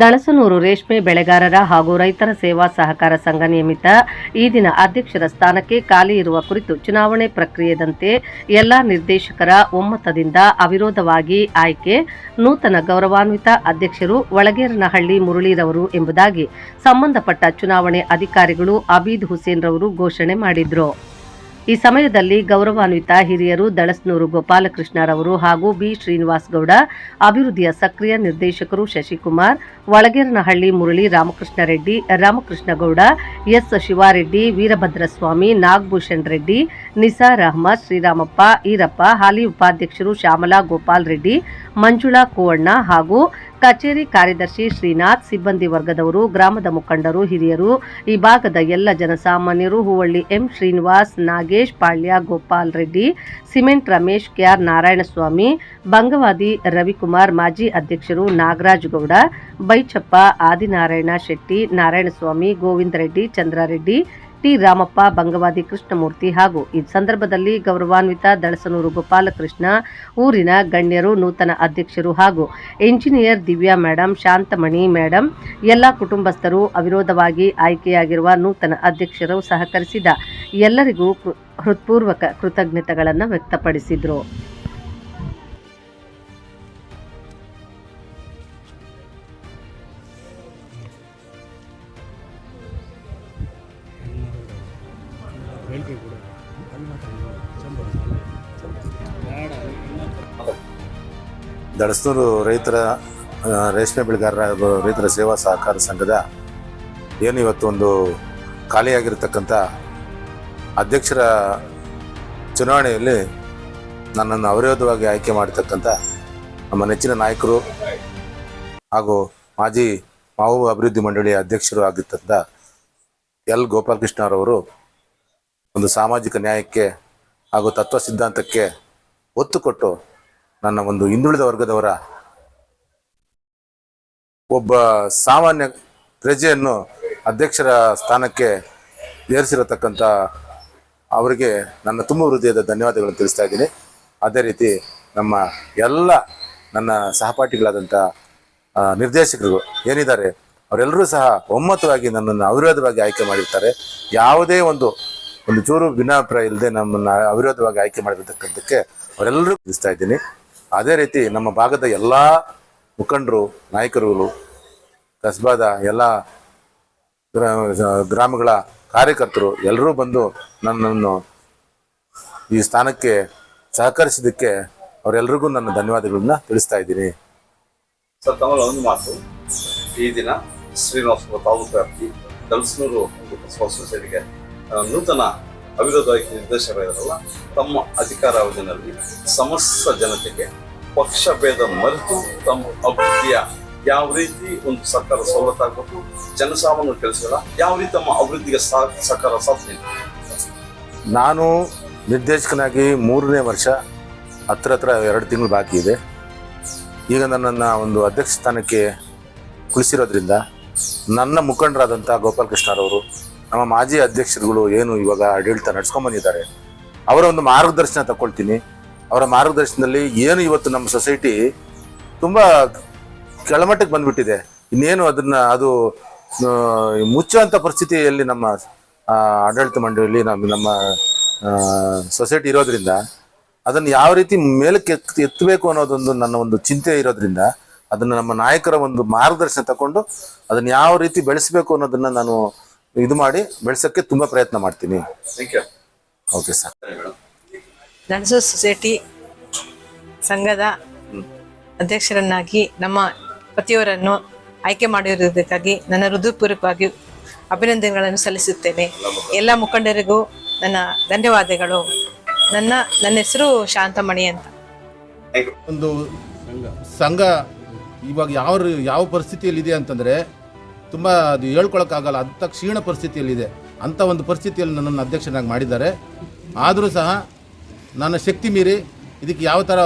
ದಳಸನೂರು ರೇಷ್ಮೆ ಬೆಳೆಗಾರರ ಹಾಗೂ ರೈತರ ಸೇವಾ ಸಹಕಾರ ಸಂಘ ನಿಯಮಿತ ಈ ದಿನ ಅಧ್ಯಕ್ಷರ ಸ್ಥಾನಕ್ಕೆ ಖಾಲಿ ಇರುವ ಕುರಿತು ಚುನಾವಣೆ ಪ್ರಕ್ರಿಯೆದಂತೆ ಎಲ್ಲಾ ನಿರ್ದೇಶಕರ ಒಮ್ಮತದಿಂದ ಅವಿರೋಧವಾಗಿ ಆಯ್ಕೆ, ನೂತನ ಗೌರವಾನ್ವಿತ ಅಧ್ಯಕ್ಷರು ಒಳಗೇರನಹಳ್ಳಿ ಮುರಳೀರವರು ಎಂಬುದಾಗಿ ಸಂಬಂಧಪಟ್ಟ ಚುನಾವಣೆ ಅಧಿಕಾರಿಗಳು ಅಬೀದ್ ಹುಸೇನ್ ರವರು ಘೋಷಣೆ ಮಾಡಿದ್ರು. ಈ ಸಮಯದಲ್ಲಿ ಗೌರವಾನ್ವಿತ ಹಿರಿಯರು ದಳಸ್ನೂರು ಗೋಪಾಲಕೃಷ್ಣರವರು ಹಾಗೂ ಬಿ ಶ್ರೀನಿವಾಸ್ ಗೌಡ ಅಭಿವೃದ್ಧಿಯ ಸಕ್ರಿಯ ನಿರ್ದೇಶಕರು ಶಶಿಕುಮಾರ್ ಒಳಗೇರನಹಳ್ಳಿ ಮುರಳಿ ರಾಮಕೃಷ್ಣ ರೆಡ್ಡಿ ರಾಮಕೃಷ್ಣ ಗೌಡ ಎಸ್ ಶಿವಾರೆಡ್ಡಿ, ವೀರಭದ್ರಸ್ವಾಮಿ, ನಾಗಭೂಷಣ್ ರೆಡ್ಡಿ, ನಿಸಾರ್ ಅಹಮದ್, ಶ್ರೀರಾಮಪ್ಪ, ಈರಪ್ಪ, ಹಾಲಿ ಉಪಾಧ್ಯಕ್ಷರು ಶ್ಯಾಮಲಾ ಗೋಪಾಲ್ ರೆಡ್ಡಿ, ಮಂಜುಳಾ ಕೋವಣ್ಣ ಹಾಗೂ ಕಚೇರಿ ಕಾರ್ಯದರ್ಶಿ ಶ್ರೀನಾಥ್, ಸಿಬ್ಬಂದಿ ವರ್ಗದವರು, ಗ್ರಾಮದ ಮುಖಂಡರು, ಹಿರಿಯರು, ಈ ಭಾಗದ ಎಲ್ಲ ಜನಸಾಮಾನ್ಯರು, Hoovalli M Srinivas, Nagesh, Palya, Gopal Reddy, cement Ramesh K R Narayanaswamy Bangavadi Ravikumar, ಮಾಜಿ ಅಧ್ಯಕ್ಷರು ನಾಗರಾಜ್ ಗೌಡ, ಬೈಚಪ್ಪ, ಆದಿನಾರಾಯಣ ಶೆಟ್ಟಿ, ನಾರಾಯಣಸ್ವಾಮಿ, ಗೋವಿಂದ ರೆಡ್ಡಿ, ಚಂದ್ರಾರೆಡ್ಡಿ ಟಿ ರಾಮಪ್ಪ ಬಂಗವಾದಿ ಕೃಷ್ಣಮೂರ್ತಿ ಹಾಗೂ ಈ ಸಂದರ್ಭದಲ್ಲಿ ಗೌರವಾನ್ವಿತ ದಳಸನೂರು ಗೋಪಾಲಕೃಷ್ಣ, ಊರಿನ ಗಣ್ಯರು, ನೂತನ ಅಧ್ಯಕ್ಷರು ಹಾಗೂ engineer Divya madam, Shantamani madam, ಎಲ್ಲ ಕುಟುಂಬಸ್ಥರು ಅವಿರೋಧವಾಗಿ ಆಯ್ಕೆಯಾಗಿರುವ ನೂತನ ಅಧ್ಯಕ್ಷರು ಸಹಕರಿಸಿದ ಎಲ್ಲರಿಗೂ ಹೃತ್ಪೂರ್ವಕ ಕೃತಜ್ಞತೆಗಳನ್ನು ವ್ಯಕ್ತಪಡಿಸಿದರು. ದಳಸ್ನೂರು ರೈತರ ರೇಷ್ಮೆ ಬೆಳೆಗಾರರ ರೈತರ ಸೇವಾ ಸಹಕಾರ ಸಂಘದ ಏನು ಇವತ್ತು ಒಂದು ಖಾಲಿಯಾಗಿರ್ತಕ್ಕಂಥ ಅಧ್ಯಕ್ಷರ ಚುನಾವಣೆಯಲ್ಲಿ ನನ್ನನ್ನು ಅವಿರೋಧವಾಗಿ ಆಯ್ಕೆ ಮಾಡತಕ್ಕಂಥ ನಮ್ಮ ನೆಚ್ಚಿನ ನಾಯಕರು ಹಾಗೂ ಮಾಜಿ ಮಾವು ಅಭಿವೃದ್ಧಿ ಮಂಡಳಿಯ ಅಧ್ಯಕ್ಷರು ಆಗಿರ್ತಕ್ಕಂಥ ಎಲ್. ಗೋಪಾಲಕೃಷ್ಣರವರು ಒಂದು ಸಾಮಾಜಿಕ ನ್ಯಾಯಕ್ಕೆ ಹಾಗೂ ತತ್ವ ಸಿದ್ಧಾಂತಕ್ಕೆ ಒತ್ತು ಕೊಟ್ಟು ನನ್ನ ಒಂದು ಹಿಂದುಳಿದ ವರ್ಗದವರ ಒಬ್ಬ ಸಾಮಾನ್ಯ ಪ್ರಜೆಯನ್ನು ಅಧ್ಯಕ್ಷರ ಸ್ಥಾನಕ್ಕೆ ಏರಿಸಿರತಕ್ಕಂಥ ಅವರಿಗೆ ನನ್ನ ತುಂಬ ಹೃದಯದ ಧನ್ಯವಾದಗಳನ್ನು ತಿಳಿಸ್ತಾ ಇದ್ದೀನಿ. ಅದೇ ರೀತಿ ನಮ್ಮ ಎಲ್ಲ ನನ್ನ ಸಹಪಾಠಿಗಳಾದಂಥ ನಿರ್ದೇಶಕರು ಏನಿದ್ದಾರೆ, ಅವರೆಲ್ಲರೂ ಸಹ ಒಮ್ಮತವಾಗಿ ನನ್ನನ್ನು ಅವಿರೋಧವಾಗಿ ಆಯ್ಕೆ ಮಾಡಿರ್ತಾರೆ. ಯಾವುದೇ ಒಂದು ಒಂದು ಚೂರು ಭಿನ್ನಾಭಿಪ್ರಾಯ ಇಲ್ಲದೆ ನಮ್ಮನ್ನು ಅವಿರೋಧವಾಗಿ ಆಯ್ಕೆ ಮಾಡಿರ್ತಕ್ಕಂಥಕ್ಕೆ ಅವರೆಲ್ಲರೂ ತಿಳಿಸ್ತಾ ಇದ್ದೀನಿ. ಅದೇ ರೀತಿ ನಮ್ಮ ಭಾಗದ ಎಲ್ಲ ಮುಖಂಡರು, ನಾಯಕರುಗಳು, ಕಸ್ಬಾದ ಎಲ್ಲ ಗ್ರಾ- ಗ್ರಾಮಗಳ ಕಾರ್ಯಕರ್ತರು ಎಲ್ಲರೂ ಬಂದು ನನ್ನನ್ನು ಈ ಸ್ಥಾನಕ್ಕೆ ಸಹಕರಿಸಿದ್ದಕ್ಕೆ ಅವರೆಲ್ಲರಿಗೂ ನನ್ನ ಧನ್ಯವಾದಗಳನ್ನ ತಿಳಿಸ್ತಾ ಇದ್ದೀನಿ. ಸರ್, ತಮ್ಮಲ್ಲಿ ಒಂದು ಮಾತು. ಈ ದಿನ ಶ್ರೀನಿವಾಸಪುರ ತಾಲೂಕು ವ್ಯಾಪ್ತಿ ದಲ್ಸನೂರು ಸೊಸೈಟಿಗೆ ನೂತನ ಅವಿರೋಧ ಆಯ್ಕೆ ನಿರ್ದೇಶಕರಿರಲ್ಲ ತಮ್ಮ ಅಧಿಕಾರಾವಧಿಯಲ್ಲಿ ಸಮಸ್ತ ಜನತೆಗೆ ಪಕ್ಷ ಭೇದ ಮರೆತು ತಮ್ಮ ಅಭಿವೃದ್ಧಿಯ ಯಾವ ರೀತಿ ಒಂದು ಸರ್ಕಾರ ಸವಲತ್ತಾಗಬೇಕು ಜನಸಾಮಾನ್ಯ ಕೆಲಸಗಳ ಯಾವ ರೀತಿ ತಮ್ಮ ಅಭಿವೃದ್ಧಿಗೆ ಸರ್ಕಾರ ಸಾಧನೆ ನಾನು ನಿರ್ದೇಶಕನಾಗಿ ಮೂರನೇ ವರ್ಷ, ಹತ್ರ ಹತ್ರ ಎರಡು ತಿಂಗಳು ಬಾಕಿ ಇದೆ. ಈಗ ನನ್ನನ್ನು ಒಂದು ಅಧ್ಯಕ್ಷ ಸ್ಥಾನಕ್ಕೆ ಕುಳಿಸಿರೋದ್ರಿಂದ ನನ್ನ ಮುಖಂಡರಾದಂಥ ಗೋಪಾಲಕೃಷ್ಣರವರು ನಮ್ಮ ಮಾಜಿ ಅಧ್ಯಕ್ಷರುಗಳು ಏನು ಇವಾಗ ಆಡಳಿತ ನಡ್ಸ್ಕೊಂಬಂದಿದ್ದಾರೆ, ಅವರ ಒಂದು ಮಾರ್ಗದರ್ಶನ ತಗೊಳ್ತೀನಿ. ಅವರ ಮಾರ್ಗದರ್ಶನದಲ್ಲಿ ಏನು ಇವತ್ತು ನಮ್ಮ ಸೊಸೈಟಿ ತುಂಬ ಕೆಳಮಟ್ಟಕ್ಕೆ ಬಂದ್ಬಿಟ್ಟಿದೆ. ಇನ್ನೇನು ಅದನ್ನ ಅದು ಮುಚ್ಚುವಂಥ ಪರಿಸ್ಥಿತಿಯಲ್ಲಿ ನಮ್ಮ ಆಡಳಿತ ಮಂಡಳಿಯಲ್ಲಿ ನಮ್ಮ ನಮ್ಮ ಸೊಸೈಟಿ ಇರೋದ್ರಿಂದ, ಅದನ್ನು ಯಾವ ರೀತಿ ಮೇಲಕ್ಕೆ ಎತ್ ಎತ್ತಬೇಕು ಅನ್ನೋದೊಂದು ನನ್ನ ಒಂದು ಚಿಂತೆ ಇರೋದ್ರಿಂದ, ಅದನ್ನು ನಮ್ಮ ನಾಯಕರ ಒಂದು ಮಾರ್ಗದರ್ಶನ ತಗೊಂಡು ಅದನ್ನು ಯಾವ ರೀತಿ ಬೆಳೆಸಬೇಕು ಅನ್ನೋದನ್ನ ನಾನು ಇದು ಮಾಡಿ ಬೆಳೆಸೋಕ್ಕೆ ತುಂಬ ಪ್ರಯತ್ನ ಮಾಡ್ತೀನಿ. ಥ್ಯಾಂಕ್ ಯು ಓಕೆ ಸರ್ ದಣಸು ಸೊಸೈಟಿ ಸಂಘದ ಅಧ್ಯಕ್ಷರನ್ನಾಗಿ ನಮ್ಮ ಪತಿಯವರನ್ನು ಆಯ್ಕೆ ಮಾಡಿರುವುದಕ್ಕಾಗಿ ನನ್ನ ಹೃದಯಪೂರ್ವಕವಾಗಿ ಅಭಿನಂದನೆಗಳನ್ನು ಸಲ್ಲಿಸುತ್ತೇನೆ. ಎಲ್ಲ ಮುಖಂಡರಿಗೂ ನನ್ನ ಧನ್ಯವಾದಗಳು. ನನ್ನ ನನ್ನ ಹೆಸರು ಶಾಂತಮಣಿ ಅಂತ. ಒಂದು ಸಂಘ ಇವಾಗ ಯಾವ ಯಾವ ಪರಿಸ್ಥಿತಿಯಲ್ಲಿ ಇದೆ ಅಂತಂದರೆ ತುಂಬ ಅದು ಹೇಳ್ಕೊಳಕ್ಕಾಗಲ್ಲ. ಅಂಥ ಕ್ಷೀಣ ಪರಿಸ್ಥಿತಿಯಲ್ಲಿದೆ. ಅಂಥ ಒಂದು ಪರಿಸ್ಥಿತಿಯಲ್ಲಿ ನನ್ನನ್ನು ಅಧ್ಯಕ್ಷನಾಗಿ ಮಾಡಿದ್ದಾರೆ. ಆದರೂ ಸಹ ನನ್ನ ಶಕ್ತಿ ಮೀರಿ ಇದಕ್ಕೆ ಯಾವ ಥರ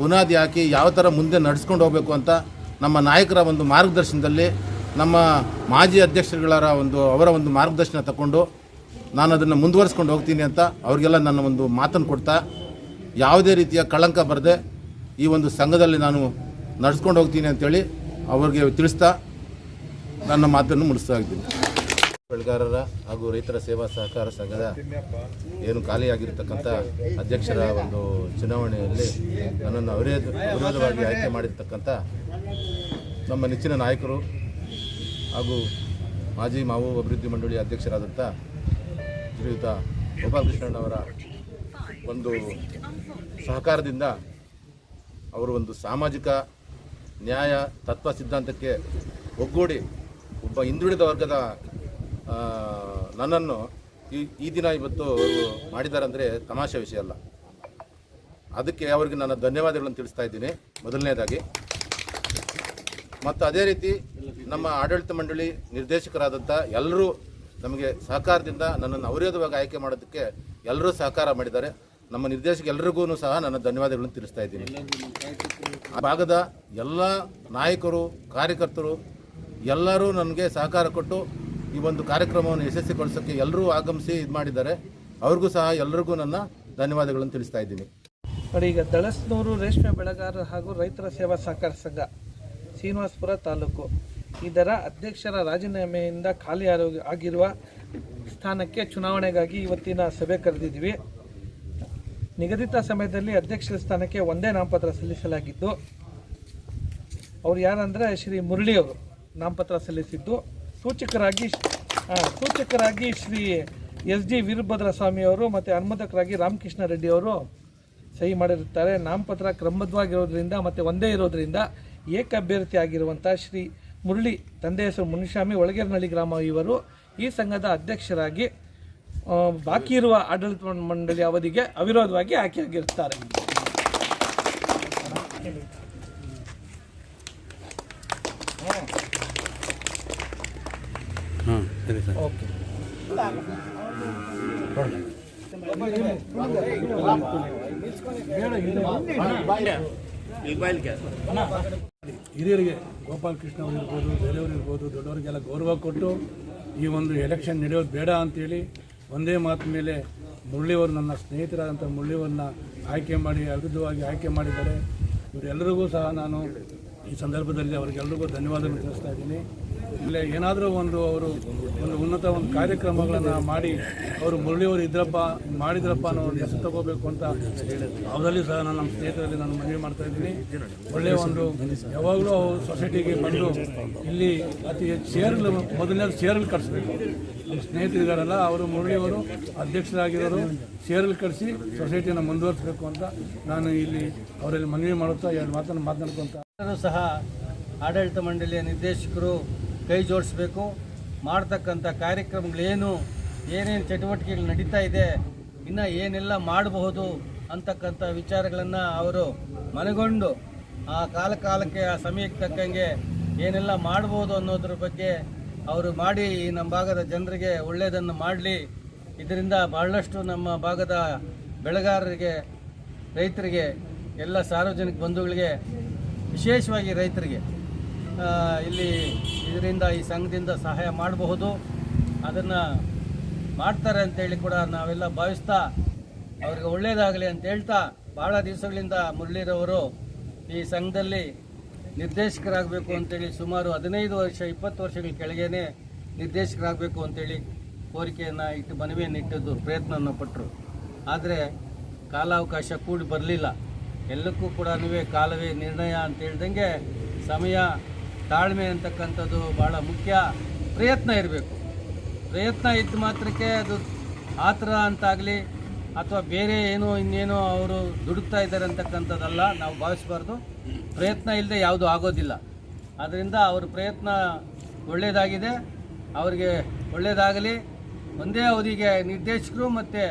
ಬುನಾದಿ ಹಾಕಿ, ಯಾವ ಥರ ಮುಂದೆ ನಡೆಸ್ಕೊಂಡು ಹೋಗಬೇಕು ಅಂತ ನಮ್ಮ ನಾಯಕರ ಒಂದು ಮಾರ್ಗದರ್ಶನದಲ್ಲಿ, ನಮ್ಮ ಮಾಜಿ ಅಧ್ಯಕ್ಷರುಗಳ ಒಂದು, ಅವರ ಒಂದು ಮಾರ್ಗದರ್ಶನ ತಗೊಂಡು ನಾನು ಅದನ್ನು ಮುಂದುವರಿಸ್ಕೊಂಡು ಹೋಗ್ತೀನಿ ಅಂತ ಅವರಿಗೆಲ್ಲ ನನ್ನ ಒಂದು ಮಾತನ್ನು ಕೊಡ್ತಾ, ಯಾವುದೇ ರೀತಿಯ ಕಳಂಕ ಬರದೆ ಈ ಒಂದು ಸಂಘದಲ್ಲಿ ನಾನು ನಡೆಸ್ಕೊಂಡು ಹೋಗ್ತೀನಿ ಅಂತೇಳಿ ಅವ್ರಿಗೆ ತಿಳಿಸ್ತಾ ನನ್ನ ಮಾತನ್ನು ಮುಡಿಸ್ತಾ ಇದ್ದೀನಿ. ಬೆಳೆಗಾರರ ಹಾಗೂ ರೈತರ ಸೇವಾ ಸಹಕಾರ ಸಂಘದ ಏನು ಖಾಲಿಯಾಗಿರ್ತಕ್ಕಂಥ ಅಧ್ಯಕ್ಷರ ಒಂದು ಚುನಾವಣೆಯಲ್ಲಿ ನನ್ನನ್ನು ಅವಿರೋಧ ಆಯ್ಕೆ ಮಾಡಿರ್ತಕ್ಕಂಥ ನಮ್ಮ ನೆಚ್ಚಿನ ನಾಯಕರು ಹಾಗೂ ಮಾಜಿ ಮಾವು ಅಭಿವೃದ್ಧಿ ಮಂಡಳಿ ಅಧ್ಯಕ್ಷರಾದಂಥ ಶ್ರೀಯುತ ಗೋಪಾಲಕೃಷ್ಣಣ್ಣವರ ಒಂದು ಸಹಕಾರದಿಂದ ಅವರು ಒಂದು ಸಾಮಾಜಿಕ ನ್ಯಾಯ ತತ್ವ ಸಿದ್ಧಾಂತಕ್ಕೆ ಒಗ್ಗೂಡಿ ಒಬ್ಬ ಹಿಂದುಳಿದ ವರ್ಗದ ನನ್ನನ್ನು ಈ ಈ ದಿನ ಇವತ್ತು ಮಾಡಿದ್ದಾರೆ ಅಂದರೆ ತಮಾಷೆ ವಿಷಯ ಅಲ್ಲ. ಅದಕ್ಕೆ ಅವರಿಗೆ ನನ್ನ ಧನ್ಯವಾದಗಳನ್ನು ತಿಳಿಸ್ತಾ ಇದ್ದೀನಿ. ಮೊದಲನೇದಾಗಿ, ಮತ್ತು ಅದೇ ರೀತಿ ನಮ್ಮ ಆಡಳಿತ ಮಂಡಳಿ ನಿರ್ದೇಶಕರಾದಂಥ ಎಲ್ಲರೂ ನಮಗೆ ಸಹಕಾರದಿಂದ ನನ್ನನ್ನು ಅವಿರೋಧವಾಗಿ ಆಯ್ಕೆ ಮಾಡೋದಕ್ಕೆ ಎಲ್ಲರೂ ಸಹಕಾರ ಮಾಡಿದ್ದಾರೆ. ನಮ್ಮ ನಿರ್ದೇಶಕ ಎಲ್ರಿಗೂ ಸಹ ನನ್ನ ಧನ್ಯವಾದಗಳನ್ನು ತಿಳಿಸ್ತಾ ಇದ್ದೀನಿ. ಆ ಭಾಗದ ಎಲ್ಲ ನಾಯಕರು, ಕಾರ್ಯಕರ್ತರು ಎಲ್ಲರೂ ನನಗೆ ಸಹಕಾರ ಕೊಟ್ಟು ಈ ಒಂದು ಕಾರ್ಯಕ್ರಮವನ್ನು ಯಶಸ್ವಿಗೊಳಿಸೋಕ್ಕೆ ಎಲ್ಲರೂ ಆಗಮಿಸಿ ಇದು ಮಾಡಿದ್ದಾರೆ. ಅವ್ರಿಗೂ ಸಹ ಎಲ್ಲರಿಗೂ ನನ್ನ ಧನ್ಯವಾದಗಳನ್ನು ತಿಳಿಸ್ತಾ ಇದ್ದೀನಿ. ನೋಡಿ, ಈಗ ದಳಸ್ನೂರು ರೇಷ್ಮೆ ಬೆಳೆಗಾರರು ಹಾಗೂ ರೈತರ ಸೇವಾ ಸಹಕಾರ ಸಂಘ, ಶ್ರೀನಿವಾಸಪುರ ತಾಲೂಕು. ಇದರ ಅಧ್ಯಕ್ಷರ ರಾಜೀನಾಮೆಯಿಂದ ಖಾಲಿ ಆಗಿರುವ ಸ್ಥಾನಕ್ಕೆ ಚುನಾವಣೆಗಾಗಿ ಇವತ್ತಿನ ಸಭೆ ಕರೆದಿದ್ವಿ ನಿಗದಿತ ಸಮಯದಲ್ಲಿ ಅಧ್ಯಕ್ಷರ ಸ್ಥಾನಕ್ಕೆ ಒಂದೇ ನಾಮಪತ್ರ ಸಲ್ಲಿಸಲಾಗಿದ್ದು, ಅವ್ರು ಯಾರಂದರೆ ಶ್ರೀ ಮುರಳಿ ಅವರು. ನಾಮಪತ್ರ ಸಲ್ಲಿಸಿದ್ದು. ಸೂಚಕರಾಗಿ ಸೂಚಕರಾಗಿ ಶ್ರೀ ಎಸ್ ಡಿ ವೀರಭದ್ರ ಸ್ವಾಮಿಯವರು ಮತ್ತು ಅನುಮೋದಕರಾಗಿ ರಾಮಕೃಷ್ಣ ರೆಡ್ಡಿ ಅವರು ಸಹಿ ಮಾಡಿರುತ್ತಾರೆ. ನಾಮಪತ್ರ ಕ್ರಮಬದ್ಧವಾಗಿರೋದ್ರಿಂದ ಮತ್ತು ಒಂದೇ ಇರೋದರಿಂದ ಏಕ ಅಭ್ಯರ್ಥಿ ಆಗಿರುವಂಥ ಶ್ರೀ ಮುರಳಿ ತಂದೆ ಹೆಸರು ಮುನಿಸ್ವಾಮಿ ಒಳಗೇರನಹಳ್ಳಿ ಗ್ರಾಮ ಇವರು ಈ ಸಂಘದ ಅಧ್ಯಕ್ಷರಾಗಿ ಬಾಕಿ ಇರುವ ಆಡಳಿತ ಮಂಡಳಿ ಅವಧಿಗೆ ಅವಿರೋಧವಾಗಿ ಆಯ್ಕೆಯಾಗಿರುತ್ತಾರೆ. ಓಕೆ. ಹಿರಿಯರಿಗೆ ಗೋಪಾಲ್ ಕೃಷ್ಣ ಅವರಿರ್ಬೋದು ಬೇರೆಯವರು ಇರ್ಬೋದು ದೊಡ್ಡವರಿಗೆಲ್ಲ ಗೌರವ ಕೊಟ್ಟು ಈ ಒಂದು ಎಲೆಕ್ಷನ್ ನಡೆಯೋದು ಬೇಡ ಅಂತೇಳಿ ಒಂದೇ ಮಾತು ಮೇಲೆ ಮುರಳಿಯವರು ನನ್ನ ಸ್ನೇಹಿತರಾದಂಥ ಮುರಳಿಯವ್ರನ್ನ ಆಯ್ಕೆ ಮಾಡಿ ಅವಿರುದ್ಧವಾಗಿ ಆಯ್ಕೆ ಮಾಡಿದ್ದಾರೆ. ಇವರೆಲ್ಲರಿಗೂ ಸಹ ನಾನು ಈ ಸಂದರ್ಭದಲ್ಲಿ ಅವರಿಗೆಲ್ಲರಿಗೂ ಧನ್ಯವಾದಗಳು ತಿಳಿಸ್ತಾ ಇದ್ದೀನಿ. ಇಲ್ಲೇ ಏನಾದರೂ ಒಂದು ಅವರು ಒಂದು ಉನ್ನತ ಒಂದು ಕಾರ್ಯಕ್ರಮಗಳನ್ನು ಮಾಡಿ ಅವರು ಮುರಳಿಯವರು ಇದ್ರಪ್ಪ, ಮಾಡಿದ್ರಪ್ಪ ಅನ್ನೋ ಒಂದು ಹೆಸರು ತಗೋಬೇಕು ಅಂತ ಅವರಲ್ಲಿ ಸಹ ನಾನು ನಮ್ಮ ಸ್ನೇಹಿತರಲ್ಲಿ ನಾನು ಮನವಿ ಮಾಡ್ತಾ ಇದ್ದೀನಿ. ಒಳ್ಳೆಯ ಒಂದು ಯಾವಾಗಲೂ ಅವರು ಸೊಸೈಟಿಗೆ ಬಂದು ಇಲ್ಲಿ ಅತಿ ಹೆಚ್ಚು ಶೇರ್ಗಳು ಮೊದಲನೇ ಶೇರ್ಗಳು ಕಟ್ಸ್ಬೇಕು. ನಮ್ಮ ಸ್ನೇಹಿತರಿದ್ದಾರಲ್ಲ ಅವರು ಮುರಳಿಯವರು ಅಧ್ಯಕ್ಷರಾಗಿರೋರು ಶೇರ್ಗಳು ಕಟ್ಸಿ ಸೊಸೈಟಿಯನ್ನು ಮುಂದುವರಿಸಬೇಕು ಅಂತ ನಾನು ಇಲ್ಲಿ ಅವರಲ್ಲಿ ಮನವಿ ಮಾಡುತ್ತಾ ಎರಡು ಮಾತನ್ನು ಮಾತನಾಡ್ಕೊಂತ ಸಹ ಆಡಳಿತ ಮಂಡಳಿಯ ನಿರ್ದೇಶಕರು ಕೈ ಜೋಡಿಸ್ಬೇಕು. ಮಾಡ್ತಕ್ಕಂಥ ಕಾರ್ಯಕ್ರಮಗಳೇನು, ಏನೇನು ಚಟುವಟಿಕೆಗಳು ನಡೀತಾ ಇದೆ, ಇನ್ನು ಏನೆಲ್ಲ ಮಾಡಬಹುದು ಅಂತಕ್ಕಂಥ ವಿಚಾರಗಳನ್ನು ಅವರು ಮನಗೊಂಡು ಆ ಕಾಲ ಕಾಲಕ್ಕೆ ಆ ಸಮಯಕ್ಕೆ ತಕ್ಕಂಗೆ ಏನೆಲ್ಲ ಮಾಡ್ಬೋದು ಅನ್ನೋದ್ರ ಬಗ್ಗೆ ಅವರು ಮಾಡಿ ಈ ನಮ್ಮ ಭಾಗದ ಜನರಿಗೆ ಒಳ್ಳೆಯದನ್ನು ಮಾಡಲಿ. ಇದರಿಂದ ಬಹಳಷ್ಟು ನಮ್ಮ ಭಾಗದ ಬೆಳೆಗಾರರಿಗೆ, ರೈತರಿಗೆ, ಎಲ್ಲ ಸಾರ್ವಜನಿಕ ಬಂಧುಗಳಿಗೆ, ವಿಶೇಷವಾಗಿ ರೈತರಿಗೆ ಇಲ್ಲಿ ಇದರಿಂದ ಈ ಸಂಘದಿಂದ ಸಹಾಯ ಮಾಡಬಹುದು. ಅದನ್ನು ಮಾಡ್ತಾರೆ ಅಂತೇಳಿ ಕೂಡ ನಾವೆಲ್ಲ ಭಾವಿಸ್ತಾ ಅವ್ರಿಗೆ ಒಳ್ಳೆಯದಾಗಲಿ ಅಂತ ಹೇಳ್ತಾ ಭಾಳ ದಿವಸಗಳಿಂದ ಮುರಳೀರವರು ಈ ಸಂಘದಲ್ಲಿ ನಿರ್ದೇಶಕರಾಗಬೇಕು ಅಂತೇಳಿ ಸುಮಾರು ಹದಿನೈದು ವರ್ಷ, ಇಪ್ಪತ್ತು ವರ್ಷಗಳ ಕೆಳಗೇನೆ ನಿರ್ದೇಶಕರಾಗಬೇಕು ಅಂತೇಳಿ ಕೋರಿಕೆಯನ್ನು ಇಟ್ಟು ಮನವಿಯನ್ನು ಇಟ್ಟದ್ದು ಪ್ರಯತ್ನವನ್ನು ಪಟ್ಟರು ಆದರೆ ಕಾಲಾವಕಾಶ ಕೂಡಿ ಬರಲಿಲ್ಲ. ಎಲ್ಲಕ್ಕೂ ಕೂಡ ಕಾಲವೇ ನಿರ್ಣಯ ಅಂತ ಹೇಳ್ದಂಗೆ ಸಮಯ ತಾಳ್ಮೆ ಅಂತಕ್ಕಂಥದ್ದು ಭಾಳ ಮುಖ್ಯ. ಪ್ರಯತ್ನ ಇರಬೇಕು. ಪ್ರಯತ್ನ ಇದ್ದ ಮಾತ್ರಕ್ಕೆ ಅದು ಆತರ ಅಂತಾಗಲಿ ಅಥವಾ ಬೇರೆ ಏನೋ ಇನ್ನೇನೋ ಅವರು ದುಡುಕ್ತಾ ಇದ್ದಾರೆ ಅಂತಕ್ಕಂಥದ್ದಲ್ಲ ನಾವು ಭಾವಿಸಬಾರ್ದು. ಪ್ರಯತ್ನ ಇಲ್ಲದೆ ಯಾವುದೂ ಆಗೋದಿಲ್ಲ. ಆದ್ದರಿಂದ ಅವರ ಪ್ರಯತ್ನ ಒಳ್ಳೆಯದಾಗಿದೆ ಅವರಿಗೆ ಒಳ್ಳೆಯದಾಗಲಿ ಒಂದೇ ಅವಧಿಗೆ ನಿರ್ದೇಶಕರು ಮತ್ತು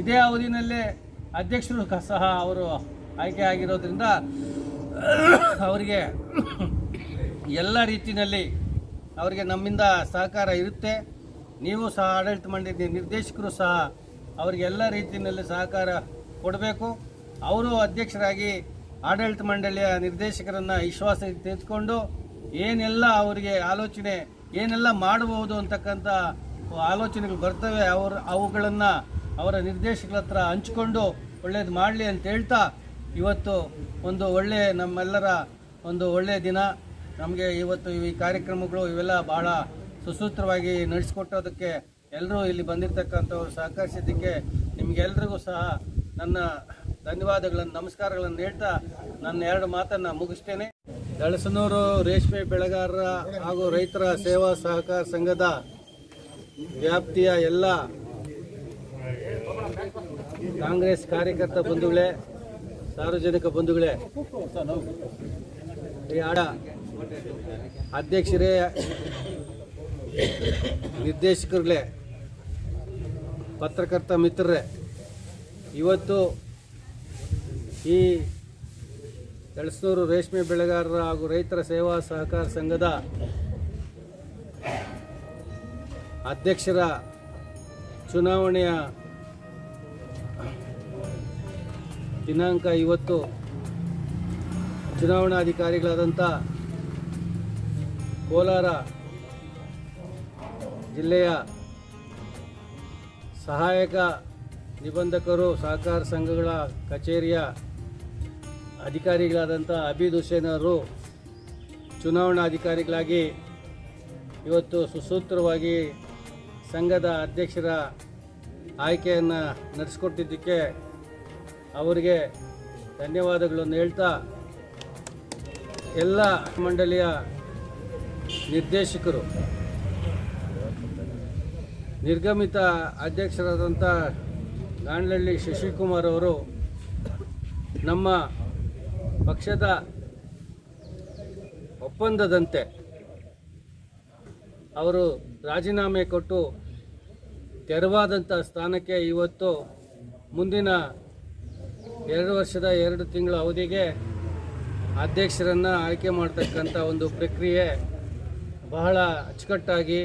ಇದೇ ಅವಧಿನಲ್ಲೇ ಅಧ್ಯಕ್ಷರು ಸಹ ಅವರು ಆಯ್ಕೆ ಆಗಿರೋದ್ರಿಂದ ಅವರಿಗೆ ಎಲ್ಲ ರೀತಿಯಲ್ಲಿ ಅವರಿಗೆ ನಮ್ಮಿಂದ ಸಹಕಾರ ಇರುತ್ತೆ. ನೀವು ಸಹ ಆಡಳಿತ ಮಂಡಳಿ ನಿರ್ದೇಶಕರು ಸಹ ಅವರಿಗೆ ಎಲ್ಲ ರೀತಿಯಲ್ಲಿ ಸಹಕಾರ ಕೊಡಬೇಕು. ಅವರು ಅಧ್ಯಕ್ಷರಾಗಿ ಆಡಳಿತ ಮಂಡಳಿಯ ನಿರ್ದೇಶಕರನ್ನು ವಿಶ್ವಾಸ ತೆಗೆದುಕೊಂಡು ಏನೆಲ್ಲ ಅವರಿಗೆ ಆಲೋಚನೆ, ಏನೆಲ್ಲ ಮಾಡಬಹುದು ಅಂತಕ್ಕಂಥ ಆಲೋಚನೆಗಳು ಬರ್ತವೆ, ಅವರು ಅವುಗಳನ್ನು ಅವರ ನಿರ್ದೇಶಕರ ಹತ್ರ ಹಂಚಿಕೊಂಡು ಒಳ್ಳೇದು ಮಾಡಲಿ ಅಂತ ಹೇಳ್ತಾ ಇವತ್ತು ಒಂದು ಒಳ್ಳೆಯ ನಮ್ಮೆಲ್ಲರ ಒಂದು ಒಳ್ಳೆಯ ದಿನ. ನಮಗೆ ಇವತ್ತು ಈ ಕಾರ್ಯಕ್ರಮಗಳು ಇವೆಲ್ಲ ಭಾಳ ಸುಸೂತ್ರವಾಗಿ ನಡೆಸಿಕೊಟ್ಟೋದಕ್ಕೆ ಎಲ್ಲರೂ ಇಲ್ಲಿ ಬಂದಿರತಕ್ಕಂಥವ್ರು ಸಹಕರಿಸಿದ್ದಕ್ಕೆ ನಿಮಗೆಲ್ರಿಗೂ ಸಹ ನನ್ನ ಧನ್ಯವಾದಗಳನ್ನು, ನಮಸ್ಕಾರಗಳನ್ನು ಹೇಳ್ತಾ ನನ್ನ ಎರಡು ಮಾತನ್ನು ಮುಗಿಸ್ತೇನೆ. ದಳಸನೂರು ರೇಷ್ಮೆ ಬೆಳೆಗಾರರ ಹಾಗೂ ರೈತರ ಸೇವಾ ಸಹಕಾರ ಸಂಘದ ವ್ಯಾಪ್ತಿಯ ಎಲ್ಲ ಕಾಂಗ್ರೆಸ್ ಕಾರ್ಯಕರ್ತ ಬಂಧುಗಳೇ, ಸಾರ್ವಜನಿಕ ಬಂಧುಗಳೇ, ಈ ಆಡ ಅಧ್ಯಕ್ಷರೇ, ನಿರ್ದೇಶಕರುಗಳೇ, ಪತ್ರಕರ್ತ ಮಿತ್ರರೇ, ಇವತ್ತು ಈ ಎಳಸೂರು ರೇಷ್ಮೆ ಬೆಳೆಗಾರರ ಹಾಗೂ ರೈತರ ಸೇವಾ ಸಹಕಾರ ಸಂಘದ ಅಧ್ಯಕ್ಷರ ಚುನಾವಣೆಯ ದಿನಾಂಕ ಇವತ್ತು ಚುನಾವಣಾಧಿಕಾರಿಗಳಾದಂಥ ಕೋಲಾರ ಜಿಲ್ಲೆಯ ಸಹಾಯಕ ನಿಬಂಧಕರು ಸಹಕಾರ ಸಂಘಗಳ ಕಚೇರಿಯ ಅಧಿಕಾರಿಗಳಾದಂಥ ಅಬೀದ್ ಹುಸೇನ್ ಅವರು ಚುನಾವಣಾಧಿಕಾರಿಗಳಾಗಿ ಇವತ್ತು ಸುಸೂತ್ರವಾಗಿ ಸಂಘದ ಅಧ್ಯಕ್ಷರ ಆಯ್ಕೆಯನ್ನು ನಡೆಸಿಕೊಟ್ಟಿದ್ದಕ್ಕೆ ಅವರಿಗೆ ಧನ್ಯವಾದಗಳನ್ನು ಹೇಳ್ತಾ ಎಲ್ಲ ಮಂಡಳಿಯ ನಿರ್ದೇಶಕರು. ನಿರ್ಗಮಿತ ಅಧ್ಯಕ್ಷರಾದಂಥ ಗಾಂಡ್ಲಳ್ಳಿ ಶಶಿಕುಮಾರ್ ಅವರು ನಮ್ಮ ಪಕ್ಷದ ಒಪ್ಪಂದದಂತೆ ಅವರು ರಾಜೀನಾಮೆ ಕೊಟ್ಟು ತೆರವಾದಂಥ ಸ್ಥಾನಕ್ಕೆ ಇವತ್ತು ಮುಂದಿನ ಎರಡು ವರ್ಷದ ಎರಡು ತಿಂಗಳ ಅವಧಿಗೆ ಅಧ್ಯಕ್ಷರನ್ನು ಆಯ್ಕೆ ಮಾಡತಕ್ಕಂಥ ಒಂದು ಪ್ರಕ್ರಿಯೆ ಬಹಳ ಅಚ್ಚುಕಟ್ಟಾಗಿ,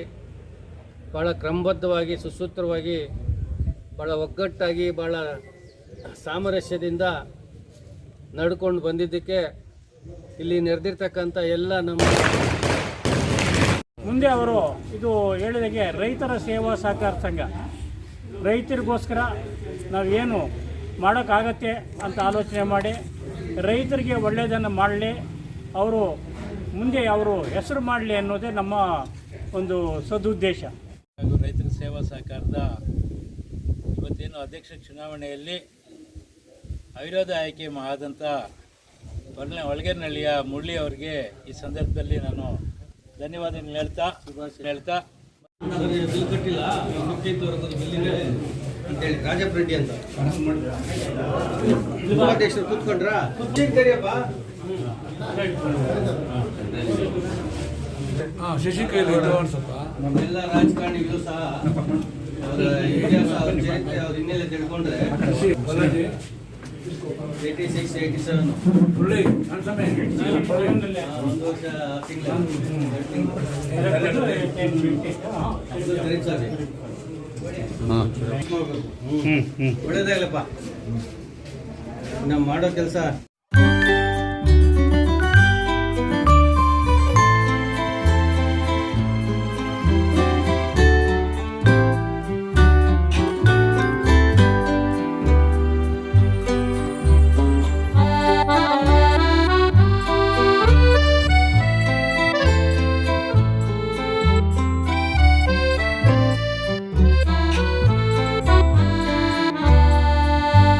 ಬಹಳ ಕ್ರಮಬದ್ಧವಾಗಿ, ಸುಸೂತ್ರವಾಗಿ ಭಾಳ ಒಗ್ಗಟ್ಟಾಗಿ ಭಾಳ ಸಾಮರಸ್ಯದಿಂದ ನಡ್ಕೊಂಡು ಬಂದಿದ್ದಕ್ಕೆ ಇಲ್ಲಿ ನೆರೆದಿರ್ತಕ್ಕಂಥ ಎಲ್ಲ ನಮ್ಮ ಮುಂದೆ ಅವರು ಇದು ಹೇಳಿದಾಗೆ ರೈತರ ಸೇವಾ ಸಹಕಾರ ಸಂಘ. ರೈತರಿಗೋಸ್ಕರ ನಾವೇನು ಮಾಡೋಕ್ಕಾಗತ್ತೆ ಅಂತ ಆಲೋಚನೆ ಮಾಡಿ, ರೈತರಿಗೆ ಒಳ್ಳೆಯದನ್ನು ಮಾಡಲಿ, ಅವರು ಮುಂದೆ ಅವರು ಹೆಸರು ಮಾಡಲಿ ಅನ್ನೋದೇ ನಮ್ಮ ಒಂದು ಸದುದ್ದೇಶ. ಹಾಗೂ ರೈತರ ಸೇವಾ ಸಹಕಾರದ ಇವತ್ತೇನು ಅಧ್ಯಕ್ಷ ಚುನಾವಣೆಯಲ್ಲಿ ಅವಿರೋಧ ಆಯ್ಕೆ ಆದಂಥ ಒಳ್ಳೆ ಒಳಗೇನಹಳ್ಳಿಯ ಮುರಳಿ ಅವರಿಗೆ ಈ ಸಂದರ್ಭದಲ್ಲಿ ನಾನು ಧನ್ಯವಾದಗಳು ಹೇಳ್ತಾ ಹೇಳ್ತಾ. ಬಿಲ್ ಕಟ್ಟಿಲ್ಲ ಬಿಲ್ಲಿದೆ ಅಂತೇಳಿ ರಾಜಪ್ಪ ರೆಡ್ಡಿ ಅಂತ. ಉಪಾಧ್ಯಕ್ಷರು ಕೂತ್ಕೊಂಡ್ರ? ಕರಿಯಪ್ಪ ನಮ್ಮೆಲ್ಲ ರಾಜಕಾರಣಿಗಳು ಸಹ ಅವರ ಇತಿಹಾಸ ಅವ್ರ ಚರಿತ್ರೆ ಅವ್ರ ಹಿನ್ನೆಲೆ ತಿಳ್ಕೊಂಡ್ರೆ ಏಯ್ಟಿ ಸಿಕ್ಸ್ ಏಯ್ಟಿ ಸೆವೆನ್. ಒಂದು ವರ್ಷ ತಿಂಗಳು. ಒಳ್ಳೇದಾಗಲಪ್ಪ ನಾವು ಮಾಡೋ ಕೆಲಸ